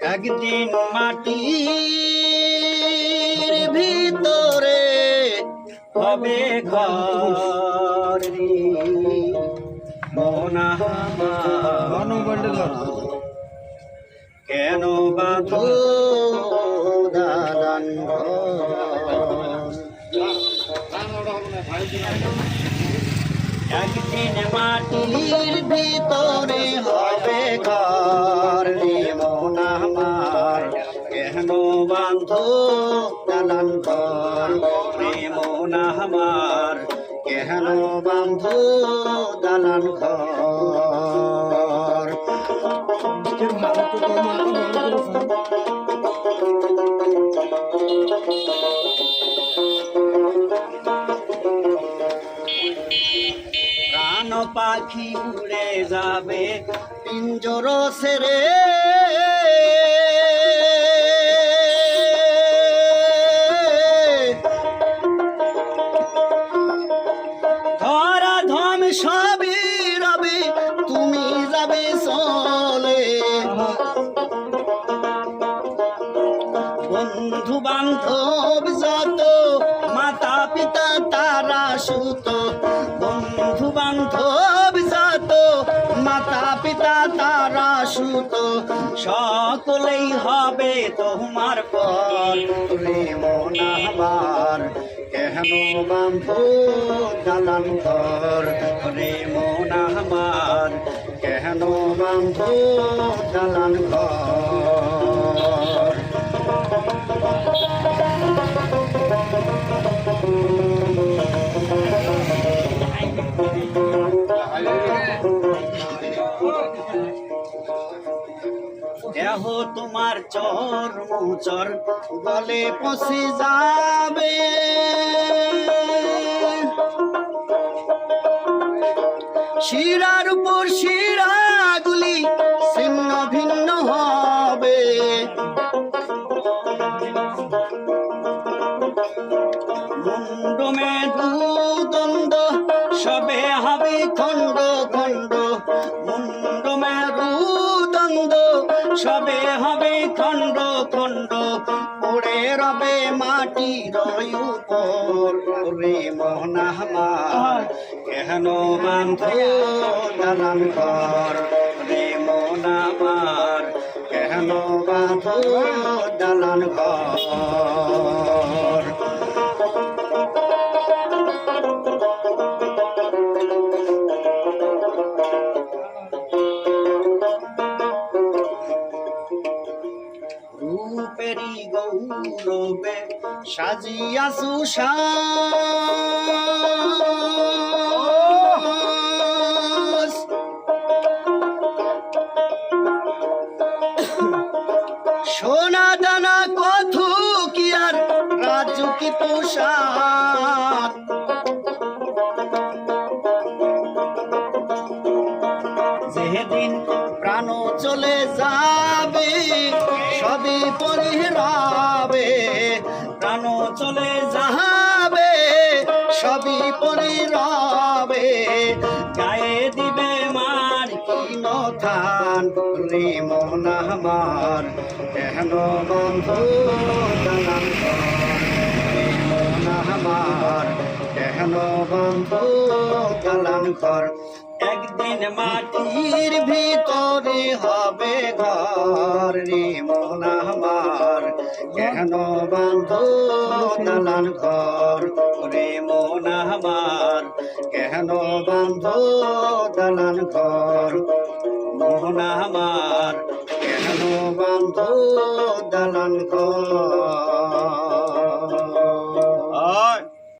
একদিন মাটির ভিতরে হবে ঘর মনা কেন বাঁধো দালান ঘর? মাটির ভিতরে হবে ঘর রে আমার। কেন বান্ধ দালান ঘর রে আমার। কেন বান্ধ দালান ঘর। পাখি উড়ে যাবে, পিঞ্জর সেরে। ধরা ধম সবই তুমি যাবে চলে। বন্ধু বান্ধব যত মাতা পিতা তারা সুত বন্ধু মাতা পিতা তারা সুত। সকলেই হবে তোমার পর। রে মন আমার কেন বান্ধ দালান ঘর? রে মন আমার কেন বান্ধ দালান ঘর? দেহ তোমার চর মুচর গলে পশে যাবে। শিরার উপর শিরাগুলি মুন্ড মেরু দ্বন্দ্ব সবে হবে খণ্ড খণ্ড। মুন্ড মেরু দ্বন্দ্ব সবে হবে খণ্ড খণ্ড। পড়ে রবে মাটির উপর রে মোহনা আমার কেন বান্ধ দালান ঘর? রে মোহনা আমার কেন বান্ধ দালান ঘর? সাজিয়া সুশাস সোনা দানা কত কি আর যেদিন প্রাণ চলে যাবে সবই পরিহরাবে প্রাণ চলে যাবে সবই পরিরাবে গায়ে দিবে মার কি নথান রে মন আমার, কেন বন্ধু আমার, কেন বন্ধু দালান ঘর একদিন হবে ঘর রে মন আমার। কেন বান্ধ দালান ঘর? রে মন আমার। কেন বান্ধ দালান ঘর? মোহন আমার। কেন বান্ধ দালান ঘর?